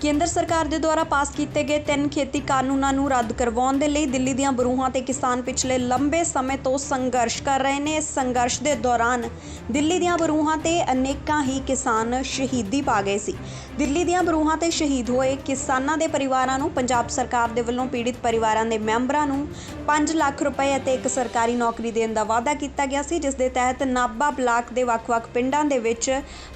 ਕੇਂਦਰ ਸਰਕਾਰ ਦੇ ਦੁਆਰਾ ਪਾਸ ਕੀਤੇ ਗਏ ਤਿੰਨ ਖੇਤੀ ਕਾਨੂੰਨਾਂ ਨੂੰ ਰੱਦ ਕਰਵਾਉਣ ਦੇ ਲਈ ਦਿੱਲੀ ਦੀਆਂ ਬਰੂਹਾਂ ਤੇ ਕਿਸਾਨ ਪਿਛਲੇ ਲੰਬੇ ਸਮੇਂ ਤੋਂ ਸੰਘਰਸ਼ ਕਰ ਰਹੇ ਨੇ। ਇਸ ਸੰਘਰਸ਼ ਦੇ ਦੌਰਾਨ ਦਿੱਲੀ ਦੀਆਂ ਬਰੂਹਾਂ ਤੇ ਅਨੇਕਾਂ ਹੀ ਕਿਸਾਨ ਸ਼ਹੀਦੀ ਪਾ ਗਏ ਸੀ। ਦਿੱਲੀ ਦੀਆਂ ਬਰੂਹਾਂ ਤੇ ਸ਼ਹੀਦ ਹੋਏ ਕਿਸਾਨਾਂ ਦੇ ਪਰਿਵਾਰਾਂ ਨੂੰ ਪੰਜਾਬ ਸਰਕਾਰ ਦੇ ਵੱਲੋਂ ਪੀੜਿਤ ਪਰਿਵਾਰਾਂ ਦੇ ਮੈਂਬਰਾਂ ਨੂੰ 5 ਲੱਖ ਰੁਪਏ ਅਤੇ ਇੱਕ ਸਰਕਾਰੀ ਨੌਕਰੀ ਦੇਣ ਦਾ ਵਾਅਦਾ ਕੀਤਾ ਗਿਆ ਸੀ, ਜਿਸ ਦੇ ਤਹਿਤ ਨਾਭਾ ਬਲਾਕ ਦੇ ਵੱਖ-ਵੱਖ ਪਿੰਡਾਂ ਦੇ ਵਿੱਚ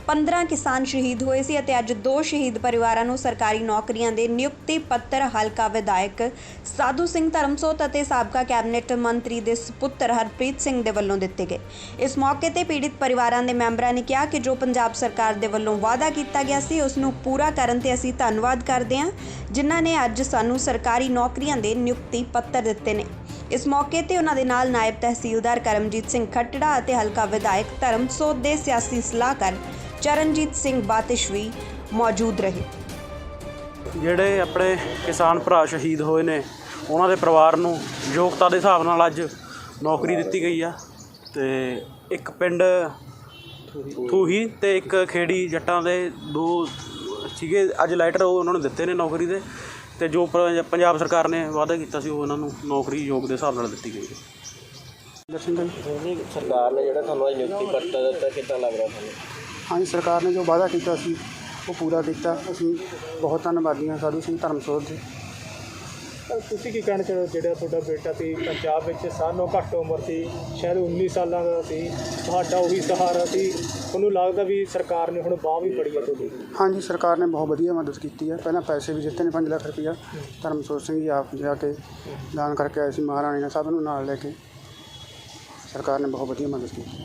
15 ਕਿਸਾਨ ਸ਼ਹੀਦ ਹੋਏ ਸੀ ਅਤੇ ਅੱਜ ਦੋ ਸ਼ਹੀਦ ਪਰਿਵਾਰਾਂ ਨੂੰ ਸਰਕਾਰੀ ਨੌਕਰੀਆਂ ਦੇ ਨਿਯੁਕਤੀ ਪੱਤਰ, ਹਲਕਾ ਵਿਧਾਇਕ ਸਾਧੂ ਸਿੰਘ ਧਰਮਸੋਤ ਅਤੇ ਸਾਬਕਾ ਕੈਬਨਿਟ ਮੰਤਰੀ ਦੇ ਸੁਪੁੱਤਰ ਹਰਪ੍ਰੀਤ ਸਿੰਘ ਦੇ ਵੱਲੋਂ ਦਿੱਤੇ ਗਏ। ਇਸ ਮੌਕੇ ਤੇ ਪੀੜਿਤ ਪਰਿਵਾਰਾਂ ਦੇ ਮੈਂਬਰਾਂ ਨੇ ਕਿਹਾ ਕਿ ਜੋ ਪੰਜਾਬ ਸਰਕਾਰ ਦੇ ਵੱਲੋਂ ਵਾਅਦਾ ਕੀਤਾ ਗਿਆ ਸੀ, ਉਸ ਨੂੰ ਪੂਰਾ ਕਰਨ ਤੇ ਅਸੀਂ ਧੰਨਵਾਦ ਕਰਦੇ ਹਾਂ, ਜਿਨ੍ਹਾਂ ਨੇ ਅੱਜ ਸਾਨੂੰ ਸਰਕਾਰੀ ਨੌਕਰੀਆਂ ਦੇ ਨਿਯੁਕਤੀ ਪੱਤਰ ਦਿੱਤੇ ਨੇ। ਇਸ ਮੌਕੇ ਤੇ ਉਹਨਾਂ ਦੇ ਨਾਲ ਨਾਇਬ ਤਹਿਸੀਲਦਾਰ ਕਰਮਜੀਤ ਸਿੰਘ ਖੱਟੜਾ ਅਤੇ ਹਲਕਾ ਵਿਧਾਇਕ ਧਰਮਸੋਤ ਦੇ ਸਿਆਸੀ ਸਲਾਹਕਾਰ ਚਰਨਜੀਤ ਸਿੰਘ ਬਾਤਿਸ਼ ਵੀ ਮੌਜੂਦ ਰਹੇ। ਜਿਹੜੇ ਆਪਣੇ ਕਿਸਾਨ ਭਰਾ ਸ਼ਹੀਦ ਹੋਏ ਨੇ, ਉਹਨਾਂ ਦੇ ਪਰਿਵਾਰ ਨੂੰ ਯੋਗਤਾ ਦੇ ਹਿਸਾਬ ਨਾਲ ਅੱਜ ਨੌਕਰੀ ਦਿੱਤੀ ਗਈ ਆ ਤੇ ਇੱਕ ਪਿੰਡ ਥੂਹੀ ਤੇ ਇੱਕ ਖੇੜੀ ਜੱਟਾਂ ਦੇ ਦੋ ਸੀਗੇ ਅੱਜ ਲਾਈਟਰ ਉਹ ਉਹਨਾਂ ਨੂੰ ਦਿੱਤੇ ਨੇ ਨੌਕਰੀ ਦੇ ਤੇ ਜੋ ਪ- ਪੰਜਾਬ ਸਰਕਾਰ ਨੇ ਵਾਅਦਾ ਕੀਤਾ ਸੀ ਉਹ ਉਹਨਾਂ ਨੂੰ ਨੌਕਰੀ ਯੋਗ ਦੇ ਹਿਸਾਬ ਨਾਲ ਦਿੱਤੀ ਗਈ ਹੈ। ਦਰਸ਼ਨ ਸਿੰਘ ਜੀ ਸਰਕਾਰ ਨੇ ਜਿਹੜਾ ਤੁਹਾਨੂੰ ਅੱਜ ਨਿਯੁਕਤੀ ਪੱਤਰ ਦਿੱਤਾ ਕਿੱਦਾਂ ਲੱਗ ਰਿਹਾ ਤੁਹਾਨੂੰ? ਹਾਂਜੀ ਸਰਕਾਰ ਨੇ ਜੋ ਵਾਅਦਾ ਕੀਤਾ ਸੀ ਉਹ ਪੂਰਾ ਕੀਤਾ। ਅਸੀਂ ਬਹੁਤ ਧੰਨਵਾਦੀ ਹਾਂ ਸਾਧੂ ਸਿੰਘ ਧਰਮਸੋਤ ਦੇ ਤੁਸੀਂ ਕੀ ਕਹਿਣਾ ਚਾਹੁੰਦੇ ਹੋ ਜਿਹੜਾ ਤੁਹਾਡਾ ਬੇਟਾ ਸੀ ਪੰਜਾਬ ਵਿੱਚ ਸਾਨੋਂ ਘੱਟ ਉਮਰ ਸੀ ਸ਼ਾਇਦ 19 ਸਾਲਾਂ ਦਾ ਸੀ ਤੁਹਾਡਾ ਉਹੀ ਸਹਾਰਾ ਸੀ। ਤੁਹਾਨੂੰ ਲੱਗਦਾ ਵੀ ਸਰਕਾਰ ਨੇ ਹੁਣ ਬਾਹ ਵੀ ਫੜੀ ਹੈ ਤੁਹਾਡੀ? ਹਾਂਜੀ ਸਰਕਾਰ ਨੇ ਬਹੁਤ ਵਧੀਆ ਮਦਦ ਕੀਤੀ ਹੈ। ਪਹਿਲਾਂ ਪੈਸੇ ਵੀ ਦਿੱਤੇ ਨੇ 5 ਲੱਖ ਰੁਪਇਆ। ਧਰਮਸੋਤ ਸਿੰਘ ਜੀ ਆਪ ਜਾ ਕੇ ਦਾਨ ਕਰਕੇ ਆਏ ਸੀ ਮਹਾਰਾਣੀ ਨੇ ਸਭ ਨੂੰ ਨਾਲ ਲੈ ਕੇ। ਸਰਕਾਰ ਨੇ ਬਹੁਤ ਵਧੀਆ ਮਦਦ ਕੀਤੀ।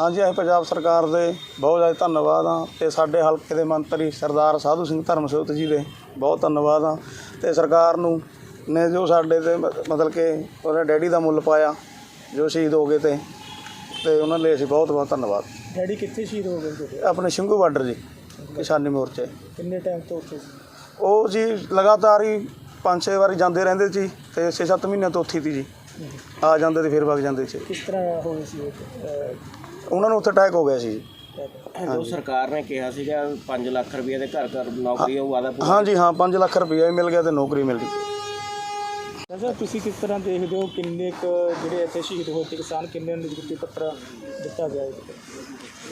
ਹਾਂਜੀ ਅਸੀਂ ਪੰਜਾਬ ਸਰਕਾਰ ਦੇ ਬਹੁਤ ਜ਼ਿਆਦਾ ਧੰਨਵਾਦ ਹਾਂ ਤੇ ਸਾਡੇ ਹਲਕੇ ਦੇ ਮੰਤਰੀ ਸਰਦਾਰ ਸਾਧੂ ਸਿੰਘ ਧਰਮਸੋਤ ਜੀ ਦੇ ਬਹੁਤ ਧੰਨਵਾਦ ਹਾਂ। ਤੇ ਸਰਕਾਰ ਨੂੰ ਨੇ ਜੋ ਸਾਡੇ ਤੇ ਮਤਲਬ ਕਿ ਉਹਨੇ ਡੈਡੀ ਦਾ ਮੁੱਲ ਪਾਇਆ ਜੋ ਸ਼ਹੀਦ ਹੋ ਗਏ ਤੇ ਤੇ ਉਹਨਾਂ ਲਈ ਅਸੀਂ ਬਹੁਤ ਬਹੁਤ ਧੰਨਵਾਦ। ਡੈਡੀ ਕਿੱਥੇ ਸ਼ਹੀਦ ਹੋ ਗਏ ਤੁਹਾਡੇ? ਆਪਣੇ ਸਿੰਘੂ ਬਾਰਡਰ ਜੀ ਕਿਸਾਨੀ ਮੋਰਚੇ। ਕਿੰਨੇ ਟਾਈਮ ਤੋਂ ਉੱਥੇ ਸੀ? ਉਹ ਜੀ ਲਗਾਤਾਰ ਹੀ ਪੰਜ ਛੇ ਵਾਰੀ ਜਾਂਦੇ ਰਹਿੰਦੇ ਸੀ ਤੇ 6-7 ਮਹੀਨਿਆਂ ਤੋਂ ਉੱਥੇ ਸੀ ਜੀ। ਆ ਜਾਂਦੇ ਤੇ ਫਿਰ ਵਗ ਜਾਂਦੇ ਸੀ। ਕਿਸ ਤਰ੍ਹਾਂ ਹੋਏ ਸੀ ਉਹਨਾਂ ਨੂੰ ਉੱਥੇ ਅਟੈਕ ਹੋ ਗਿਆ ਸੀ ਜੀ ਜੋ ਸਰਕਾਰ ਨੇ ਕਿਹਾ ਸੀਗਾ 5 ਲੱਖ ਰੁਪਏ ਦੇ ਘਰ ਘਰ ਨੌਕਰੀ ਉਹ ਵਾਦਾ ਪੂਰਾ। ਹਾਂਜੀ ਹਾਂ 5 ਲੱਖ ਵੀ ਮਿਲ ਗਿਆ ਤੇ ਨੌਕਰੀ ਮਿਲ ਗਈ। ਅੱਛਾ ਤੁਸੀਂ ਕਿਸ ਤਰ੍ਹਾਂ ਦੇਖਦੇ ਹੋ ਕਿੰਨੇ ਕੁ ਜਿਹੜੇ ਇੱਥੇ ਸ਼ਹੀਦ ਹੋਏ ਸੀ ਕਿਸਾਨ ਕਿੰਨੇ ਨੂੰ ਨਿਯੁਕਤੀ ਪੱਤਰ ਦਿੱਤਾ ਗਿਆ ਹੈ?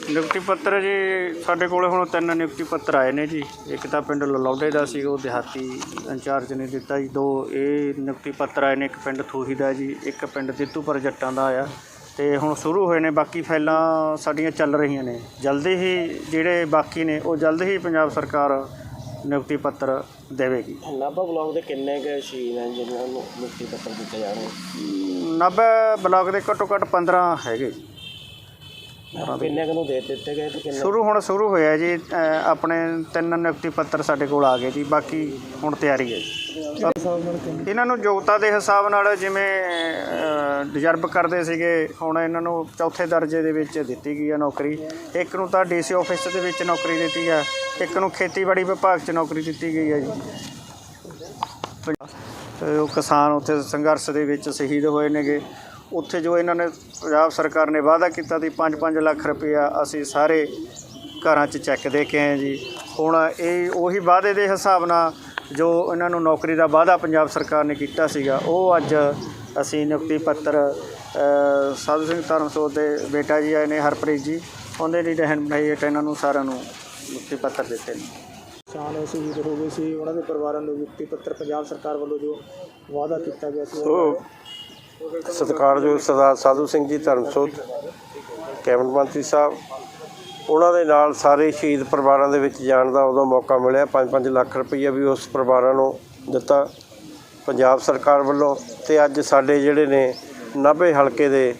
ਨਿਯੁਕਤੀ ਪੱਤਰ ਜੀ ਸਾਡੇ ਕੋਲੇ ਹੁਣ ਤਿੰਨ ਨਿਯੁਕਤੀ ਪੱਤਰ ਆਏ ਨੇ ਜੀ। ਇੱਕ ਤਾਂ ਪਿੰਡ ਲਲੌਡੇ ਦਾ ਸੀ ਉਹ ਦਿਹਾਤੀ ਇੰਚਾਰਜ ਨੇ ਦਿੱਤਾ ਜੀ। ਦੋ ਇਹ ਨਿਯੁਕਤੀ ਪੱਤਰ ਆਏ ਨੇ ਇੱਕ ਪਿੰਡ ਥੂਹੀ ਦਾ ਜੀ ਇੱਕ ਪਿੰਡ ਦਿੱਤੂਪੁਰ ਜੱਟਾਂ ਦਾ ਆਇਆ। ਤੇ ਹੁਣ ਸ਼ੁਰੂ ਹੋਏ ਨੇ ਬਾਕੀ ਫਾਈਲਾਂ ਸਾਡੀਆਂ ਚੱਲ ਰਹੀਆਂ ਨੇ। ਜਲਦੀ ਹੀ ਜਿਹੜੇ ਬਾਕੀ ਨੇ ਉਹ ਜਲਦ ਹੀ ਪੰਜਾਬ ਸਰਕਾਰ ਨਿਯੁਕਤੀ ਪੱਤਰ ਦੇਵੇਗੀ। ਨਾਭਾ ਬਲਾਕ ਦੇ ਕਿੰਨੇ ਕੁ ਸ਼ਹੀਦ ਹਨ ਜਿਨ੍ਹਾਂ ਨੂੰ ਨਿਯੁਕਤੀ ਪੱਤਰ ਦਿੱਤੇ ਜਾਣਗੇ? ਨਾਭਾ ਬਲਾਕ ਦੇ ਘੱਟੋ ਘੱਟ 15 ਹੈਗੇ ਜੀ। ਕਿੰਨੇ ਕੁ ਨੂੰ ਦੇ ਦਿੱਤੇ ਗਏ ਤੇ ਕਿੰਨੇ ਸ਼ੁਰੂ ਹੁਣ ਸ਼ੁਰੂ ਹੋਇਆ ਜੀ ਅ, ਆਪਣੇ ਤਿੰਨ ਨਿਯੁਕਤੀ ਪੱਤਰ ਸਾਡੇ ਕੋਲ ਆ ਗਏ ਜੀ ਬਾਕੀ ਹੁਣ ਤਿਆਰੀ ਹੈ ਜੀ। ਇਹਨਾਂ ਨੂੰ ਯੋਗਤਾ ਦੇ ਹਿਸਾਬ ਨਾਲ ਜਿਵੇਂ ਰਿਜ਼ਰਵ ਕਰਦੇ ਸੀਗੇ ਹੁਣ ਇਹਨਾਂ ਨੂੰ ਚੌਥੇ ਦਰਜੇ ਦੇ ਵਿੱਚ ਦਿੱਤੀ ਗਈ ਹੈ ਨੌਕਰੀ। ਇੱਕ ਨੂੰ ਤਾਂ ਡੀਸੀ ਆਫਿਸ ਦੇ ਵਿੱਚ ਨੌਕਰੀ ਦਿੱਤੀ ਹੈ ਇੱਕ ਨੂੰ ਖੇਤੀਬਾੜੀ ਵਿਭਾਗ 'ਚ ਨੌਕਰੀ ਦਿੱਤੀ ਗਈ ਹੈ ਜੀ। ਤੇ ਉਹ ਕਿਸਾਨ ਉੱਥੇ ਸੰਘਰਸ਼ ਦੇ ਵਿੱਚ ਸ਼ਹੀਦ ਹੋਏ ਨੇਗੇ। ਉੱਥੇ ਜੋ ਇਹਨਾਂ ਨੇ ਪੰਜਾਬ ਸਰਕਾਰ ਨੇ ਵਾਅਦਾ ਕੀਤਾ ਸੀ 5-5 ਲੱਖ ਰੁਪਇਆ ਅਸੀਂ ਸਾਰੇ ਘਰਾਂ 'ਚ ਚੈੱਕ ਦੇ ਕੇ ਆਏ ਜੀ। ਹੁਣ ਇਹ ਉਹੀ ਵਾਅਦੇ ਦੇ ਹਿਸਾਬ ਨਾਲ ਜੋ ਇਹਨਾਂ ਨੂੰ ਨੌਕਰੀ ਦਾ ਵਾਅਦਾ ਪੰਜਾਬ ਸਰਕਾਰ ਨੇ ਕੀਤਾ ਸੀਗਾ ਉਹ ਅੱਜ ਅਸੀਂ ਨਿਯੁਕਤੀ ਪੱਤਰ ਸਾਧੂ ਸਿੰਘ ਧਰਮਸੋਤ ਦੇ ਬੇਟਾ ਜੀ ਆਏ ਨੇ ਹਰਪ੍ਰੀਤ ਜੀ ਉਹਦੇ ਲਈ ਰਹਿਣ ਬਣਾਈ ਹੈ ਇਹਨਾਂ ਨੂੰ ਸਾਰਿਆਂ ਨੂੰ ਨਿਯੁਕਤੀ ਪੱਤਰ ਦਿੱਤੇ ਨੇ। ਕਿਸਾਨ ਸ਼ਹੀਦ ਹੋ ਗਏ ਸੀ ਉਹਨਾਂ ਦੇ ਪਰਿਵਾਰਾਂ ਨੂੰ ਨਿਯੁਕਤੀ ਪੱਤਰ ਪੰਜਾਬ ਸਰਕਾਰ ਵੱਲੋਂ ਜੋ ਵਾਅਦਾ ਕੀਤਾ ਗਿਆ ਸੀ ਉਹ ਸਤਿਕਾਰਯੋਗ ਸਰਦਾਰ ਸਾਧੂ ਸਿੰਘ ਜੀ ਧਰਮਸੋਤ ਕੈਬਨਿਟ ਮੰਤਰੀ ਸਾਹਿਬ, ਉਹਨਾਂ ਦੇ ਨਾਲ ਸਾਰੇ ਸ਼ਹੀਦ ਪਰਿਵਾਰਾਂ ਦੇ ਵਿੱਚ ਜਾਣ ਦਾ ਉਦੋਂ ਮੌਕਾ ਮਿਲਿਆ। 5-5 ਲੱਖ ਰੁਪਈਆ ਵੀ ਉਸ ਪਰਿਵਾਰਾਂ ਨੂੰ ਦਿੱਤਾ ਪੰਜਾਬ ਸਰਕਾਰ ਵੱਲੋਂ ਤੇ ਅੱਜ ਸਾਡੇ ਜਿਹੜੇ ਨੇ ਨਾਭੇ ਹਲਕੇ ਦੇ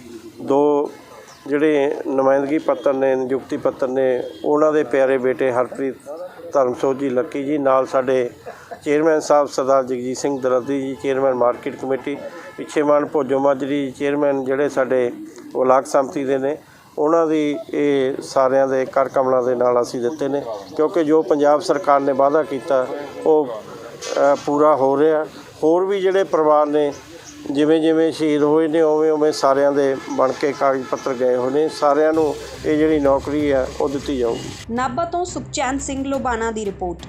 ਦੋ ਜਿਹੜੇ ਨੁਮਾਇੰਦਗੀ ਪੱਤਰ ਨੇ, ਨਿਯੁਕਤੀ ਪੱਤਰ ਨੇ, ਉਹਨਾਂ ਦੇ ਪਿਆਰੇ ਬੇਟੇ ਹਰਪ੍ਰੀਤ ਧਰਮਸੋਤ ਜੀ, ਲੱਕੀ ਜੀ, ਨਾਲ ਸਾਡੇ ਚੇਅਰਮੈਨ ਸਾਹਿਬ Sardar Jagjit Singh Dardi ji, chairman market committee, ਪਿੱਛੇ ਮਾਨ ਭੋਜੋ ਮਾਜਰੀ ਚੇਅਰਮੈਨ ਜਿਹੜੇ ਸਾਡੇ ਬਲਾਕ ਸੰਮਤੀ ਦੇ ਨੇ, ਉਹਨਾਂ ਦੀ ਇਹ ਸਾਰਿਆਂ ਦੇ ਕਰ ਕਮਲਾਂ ਦੇ ਨਾਲ ਅਸੀਂ ਦਿੱਤੇ ਨੇ, ਕਿਉਂਕਿ ਜੋ ਪੰਜਾਬ ਸਰਕਾਰ ਨੇ ਵਾਅਦਾ ਕੀਤਾ, ਉਹ ਪੂਰਾ ਹੋ ਰਿਹਾ। ਹੋਰ ਵੀ ਜਿਹੜੇ ਪਰਿਵਾਰ ਨੇ, ਜਿਵੇਂ ਜਿਵੇਂ ਸ਼ਹੀਦ ਹੋਏ ਨੇ, ਉਵੇਂ ਉਵੇਂ ਸਾਰਿਆਂ ਦੇ ਬਣ ਕੇ ਕਾਗਜ਼ ਪੱਤਰ ਗਏ ਹੋਏ ਨੇ, ਸਾਰਿਆਂ ਨੂੰ ਇਹ ਜਿਹੜੀ ਨੌਕਰੀ ਆ ਉਹ ਦਿੱਤੀ ਜਾਊਗੀ। ਨਾਭਾ ਤੋਂ ਸੁਖਚੈਨ ਸਿੰਘ ਲੋਬਾਣਾ ਦੀ ਰਿਪੋਰਟ।